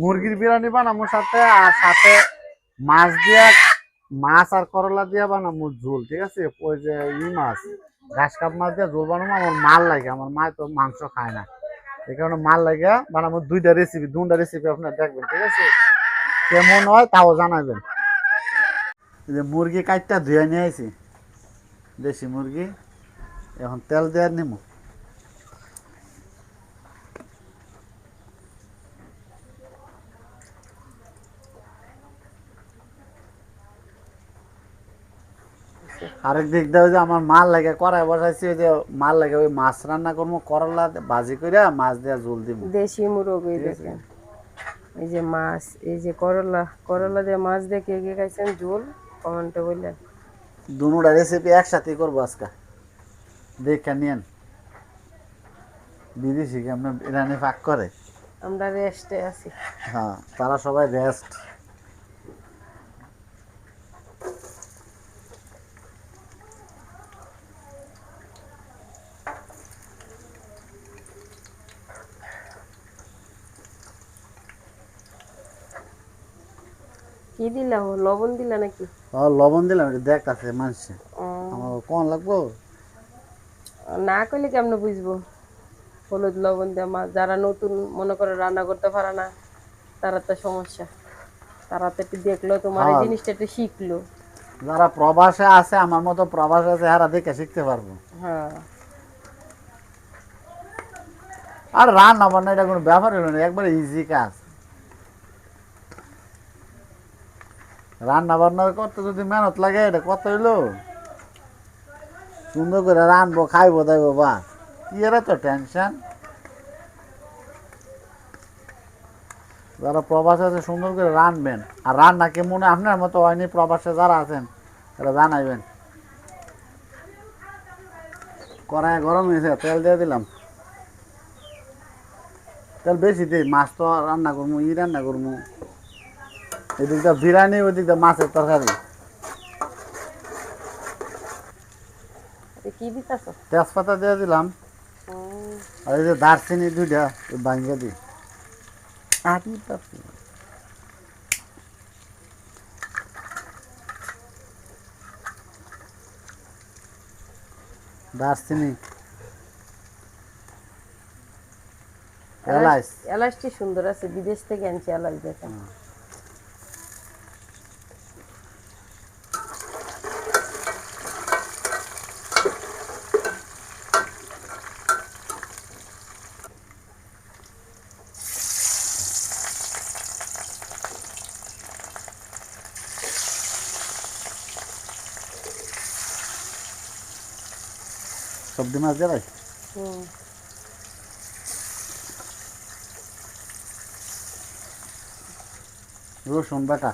মুরগির বিরিয়ানি বানাবো সাথে, আর সাথে মাছ দিয়া, মাছ আর করলা দিয়া বানাবো ঝোল, ঠিক আছে? ওই যে ই মাছ, ঘাস কাপ মাছ দিয়া ঝোল বানাবো আমার মাল লাগে, আমার মা তো মাংস খায় না। এই কারণে মাল লাগে বানাবো দুইটা রেসিপি দুটা রেসিপি আপনার দেখবেন, ঠিক আছে? কেমন হয় তাও জানাবেন। যে মুরগি কাটটা ধুয়ে নিয়ে আইছি। দেশি মুরগি, এখন তেল দেওয়ার নিমু। আরেক দিক দিয়ে ওই যে আমার মাল লাগে কড়াই বসাইছি ওই যে মাল লাগে ওই মাছ রান্না করব করলা ভাজি করে মাছ দিয়ে ঝোল দিব। দেশি মুরগ দেখেন। এই যে মাছ এই যে করলা করলা দিয়ে মাছ দিয়ে কে কে খাইছেন? ঝোল কমেন্টে বললেন। দুটা রেসিপি একসাথে করব আজকে। দেখে নিয়েন। বিদেশি কেমন ইরানি পাক করে? আমরা রেস্টে আছি। হ্যাঁ তারা সবাই রেস্ট কি দিলা লবণ দিলা নাকি? ও লবণ দিলাম এটা মানুষে আমার কোন লাগবো? না করলে কেমনে বুঝব? হলুদ লবণ দেওয়া মাছ যারা নতুন মনে করে রান্না করতে পারে না তারা তো সমস্যা। তারা তো একটু দেখল তোমার এই হ্যাঁ। জিনিসটা একটু শিখলো। যারা প্রবাসে আছে আমার মতো প্রবাসে আছে হারা দেখে শিখতে পারব। হ্যাঁ। আর রান্না বান্না এটা কোনো ব্যাপার হলো না একবারে ইজি কাজ। রান্না বান্না করতে যদি মেহনত লাগে, এটা কত হইল। সুন্দর করে রানবো, খাইবো, দেবো বা কি এর তো টেনশন যারা প্রবাসে আছে, সুন্দর করে রানবেন। আর রান্না কেমন আপনার মতো হয়নি? প্রবাসে যারা আছেন এটা জানাইবেন। কড়াই গরম হয়েছে, তেল দিয়ে দিলাম। তেল বেশি দিই, মাছ তো রান্না করব ই রান্না করব এদিকটা বিরিয়ানি ওদিকটা মাছের তরকারি। কি দিতেছ? তেজপাতা দিয়ে দিলাম। আর এই যে দারচিনি দুইটা ভাঙ্গে দিই। আটি পাপি। দারচিনি। এলাচ এলাচটি সুন্দর আছে বিদেশ থেকে আনছি এলাচ দেখেন। সবজি মাছ দিয়ে রসুন বাটা।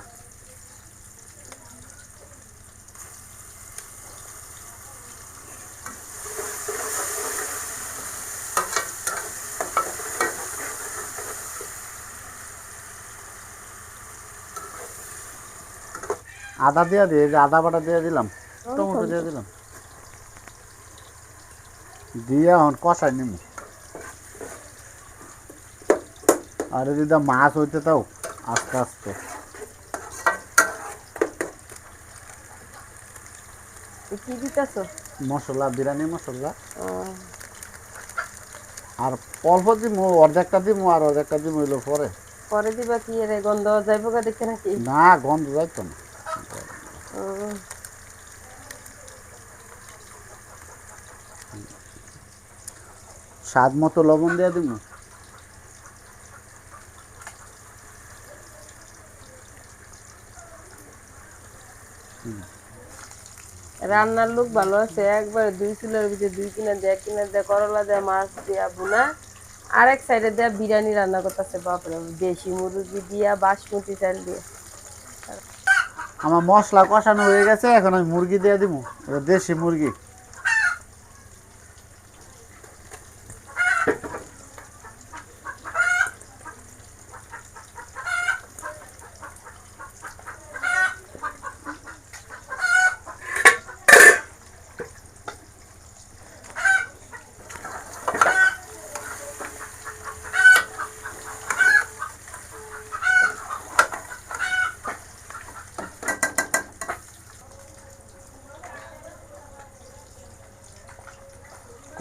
আদা দিয়ে দিয়ে আদা বাটা দিয়ে দিলাম টমেটো দিয়ে দিলাম। দিয়ে এখন কষাই নিম। আর যদি মাছ হইতে তাও আস্তে আস্তে। কি দিতেছ? মশলা বিরিয়ানি মশলা। আর অল্প দিমু অর্ধেকটা দিমু আর অর্ধেকটা দিমু হইল পরে। পরে দিবা কি রে গন্ধ যাইব গা দেখে নাকি? না গন্ধ যাইতো না। ও, স্বাদ মতো লবণ দিয়ে দিমু রান্নার লোক ভালো আছে একবার দুই চুলের ভিতরে দুই কিনা দেয়া কিনা দেয়া করলা দেয়া মাছ দেয়া বুনা আরেক সাইডে দেয়া বিরিয়ানি রান্না করতেছে বাপরে দেশি মুরগি দিয়া বাসমতি চাল দিয়ে। আমার মশলা কষানো হয়ে গেছে এখন আমি মুরগি দিয়ে এটা দেশি মুরগি।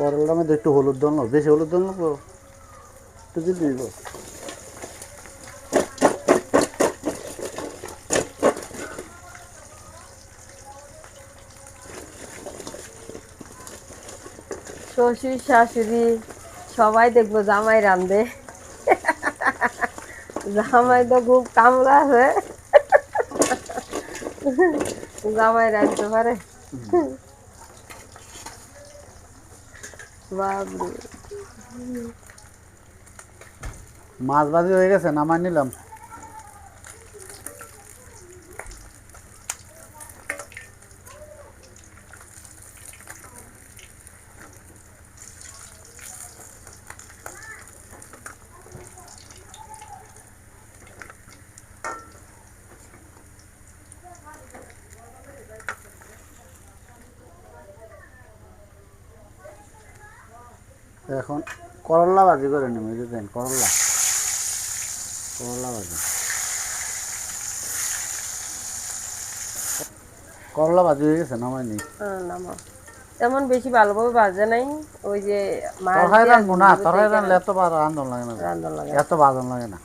করলার মধ্যে একটু হলুদ দল বেশি হলুদ দল নেব একটু দিতে দিব। শ্বশুর শাশুড়ি সবাই দেখব জামাই রান্ধে জামাই তো খুব কামলা আছে জামাই রাখতে পারে। বাবরে। মাছ বাজি হয়ে গেছে নামাই নিলাম। এখন করলা ভাজি করে নেব এই করল্লা দেন করলা। করলা ভাজি। করলা ভাজি হয়ে গেছে নামাই নি। তেমন বেশি ভালোভাবে ভাজে নাই ওই যে তরকারি দিয়ে না তরকারি দিয়ে এত ভালো রান্ধন লাগে না। এত বাজন লাগে না।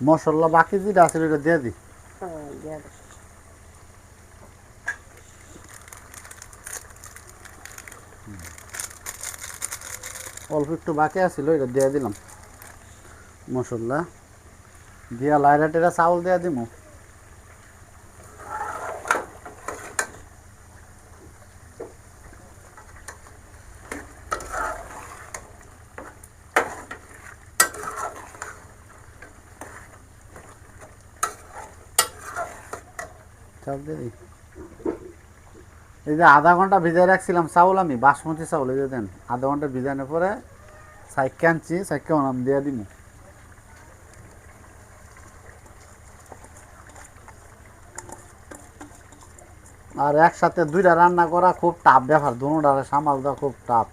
মশলা বাকি যেটা আছে ওটা দিয়ে দিই হ্যাঁ। অল্প একটু বাকি আছিল এটা দিয়ে দিলাম। মশলা। দিয়া লাইরা টেরা চাউল দিয়ে দিমু। দিই। এই যে আধা ঘণ্টা ভিজাই রাখছিলাম চাউল আমি, বাসমতি চাউল, এই যে দেন, আধা ঘণ্টা ভিজানোর পরে সাইকে আনছি সাইকে নাম দিয়ে দিমু। আর একসাথে দুইটা রান্না করা খুব টাফ ব্যাপার দুটারে সামাল দেওয়া খুব টাফ।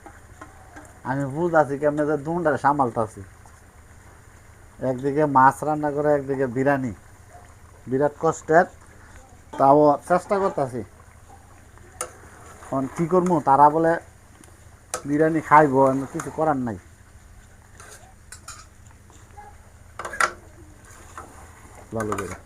আমি বুঝাছি কেমনে যে দুটারে সামালতাছি। একদিকে মাছ রান্না করে, একদিকে বিরিয়ানি। বিরাট কষ্টের। তাও চেষ্টা করতেছি। এখন কি করব তারা বলে বিরিয়ানি খাইবো কিছু করার নাই। ভালো করে।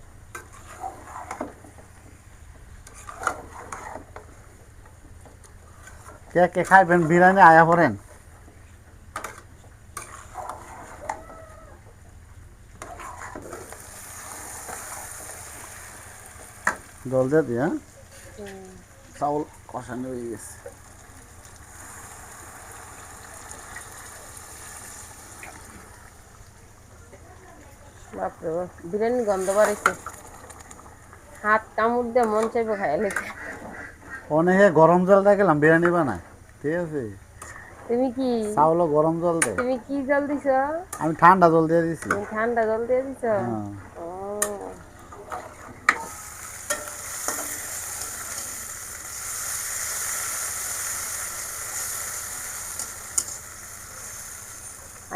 কে কে খাইবেন বিরিয়ানি আয়া পড়েন। জল দিয়ে দিই হ্যাঁ চাউল কষানো হয়ে গেছে। বাপরে বাপ বিরিয়ানি গন্ধ বাড়াইছে। হাত কামড় দিয়ে মন চাইব খাইলে অনেকে গরম জল দিয়ে গেলাম বিরিয়ানি বানায়। ঠিক আছে? তুমি কি? চাউলও গরম জল দেয় তুমি কি জল দিছ? আমি ঠান্ডা জল দিয়ে দিছি। ঠান্ডা জল দিয়ে দিছ?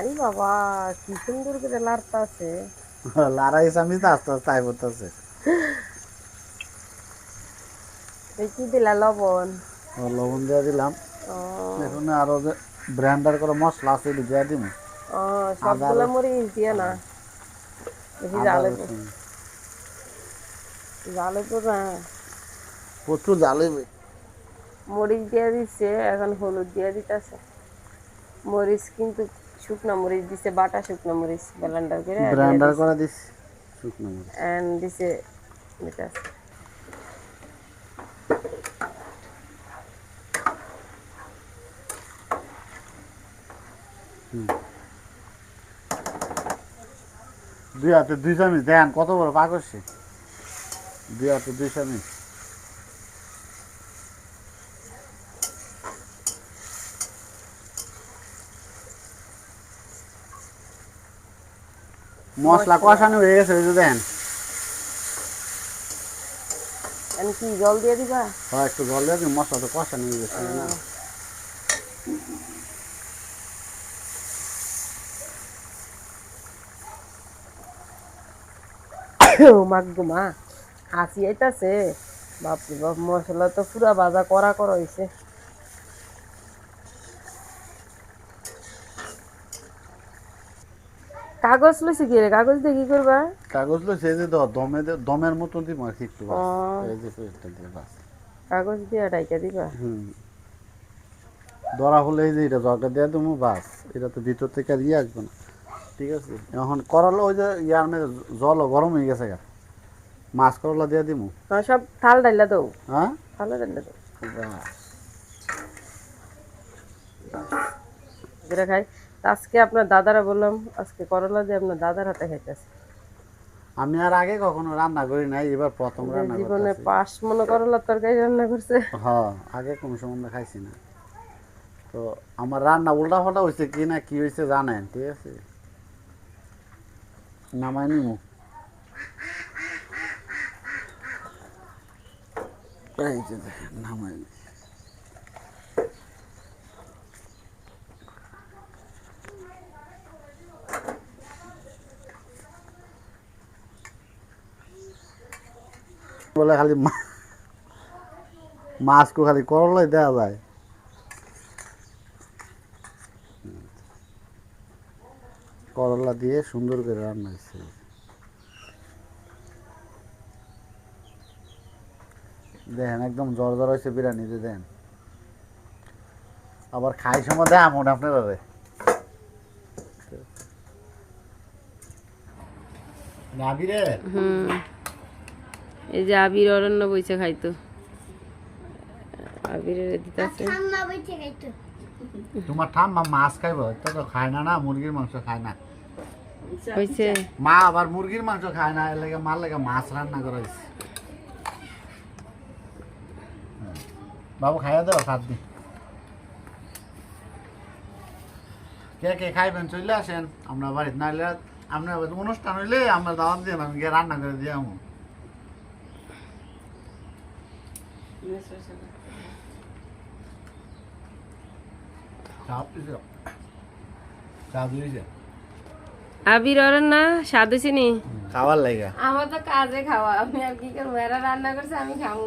হ্যাঁ। আরে বাবা কি সুন্দর করে লাড়তা আছে। লড়াই আমি তো আস্তে আস্তে আই করতেছে এই কি দিলা লবণ? লবণ দিয়ে দিলাম। এখন আরও যে ব্র্যান্ডার করে মশলা আছে এটি দিয়ে দিব ও সবগুলো মরিচ দিয়ে না? বেশি জালে জালে তো না প্রচুর জালে মরিচ দিয়ে দিচ্ছে এখন হলুদ দিয়ে দিতেছে। মরিচ কিন্তু শুকনো মরিচ দিছে বাটা শুকনো মরিচ ব্লেন্ডার করে ব্র্যান্ডার করে দিস শুকনো মরিচ। এন্ড দিছে দিতেছে দুই হাতে দুই চামিচ দেন কত বড় পা করছে দুই হাতে দুই চামিচ। মশলা কষানো হয়ে গেছে ওই দেন। কি জল দিয়ে দিবা? হয় একটু জল দিয়ে দিন, মশলা তো কষানো হয়ে গেছে। না ও মা হাসি আইতাছে। বাপরে বাপ মশলা তো পুরা ভাজা করা করা হইছে। কাগজ লইছে কি রে কাগজ দিয়ে কি করবা কাগজ লো সেই যে দাও, দমে দে- দমের মতন দিব আর কি একটু এই যে এটা দিয়ে বাস। কাগজ দিয়ে ডাইকা দিবা। হুম। ধরা হলে এই যে এটা জগা দিয়ে দেবো বাস এটা তো ভিতর থেকে আর ইয়ে আসবে না। ঠিক আছে? এখন করালো ওই যে ইয়ার মধ্যে জলও গরম হয়ে গেছে গা। মাছ করলা দিয়ে হ্যাঁ সব থাল ডাইলা দাও হ্যাঁ থালে ডাইলা দাও বাস। খাই। আজকে আপনার দাদারা বললাম আজকে করলা দিয়ে আপনার দাদার হাতে খাইতেছে। আমি আর আগে কখনো রান্না করি নাই এবার প্রথম রান্না জীবনে পাঁচ মনে করলার তরকারি রান্না করছে। হ্যাঁ আগে কোনো সময় খাইছি না। তো আমার রান্না উল্টা ফাল্টা হয়েছে কি না কি হয়েছে জানেন ঠিক আছে? নামাই নিমু। নামাই বলে খালি মাছকে খালি করলাই দেওয়া যায়। করলা দিয়ে সুন্দর করে রান্না হয়েছে। দেখেন একদম জ্বর জ্বর হয়েছে বিরিয়ানি দিয়ে দেন আবার খাই সময় দেয় আমন আপনারা নাবি রে হুম। এই যে আবির অরণ্য বইছে খাইতো। আবিরের দিতেছে ঠাম্মা বইছে খাইতো। তোমার ঠাম্মা মাছ খাইব তো তো খায় না না মুরগির মাংস খায় না। হয়েছে মা আবার মুরগির মাংস খায় না এর লাগে মার লাগে মাছ রান্না করা হয়েছে হ্যাঁ। বাবু খাইয়া দাও সাত দিন। কে কে খাইবেন চলে আসেন। আমরা বাড়িতে নাইলে আপনার বাড়িতে অনুষ্ঠান হইলে আমরা দাওয়াত দিয়ে আমি গিয়ে রান্না করে দিয়ে আমু চাপ না আবির অরণ্য স্বাদ হয়েছে নি? খাবার লাগা। আমার তো কাজে খাওয়া। আমি আর কি করব? এরা রান্না করছে আমি খাব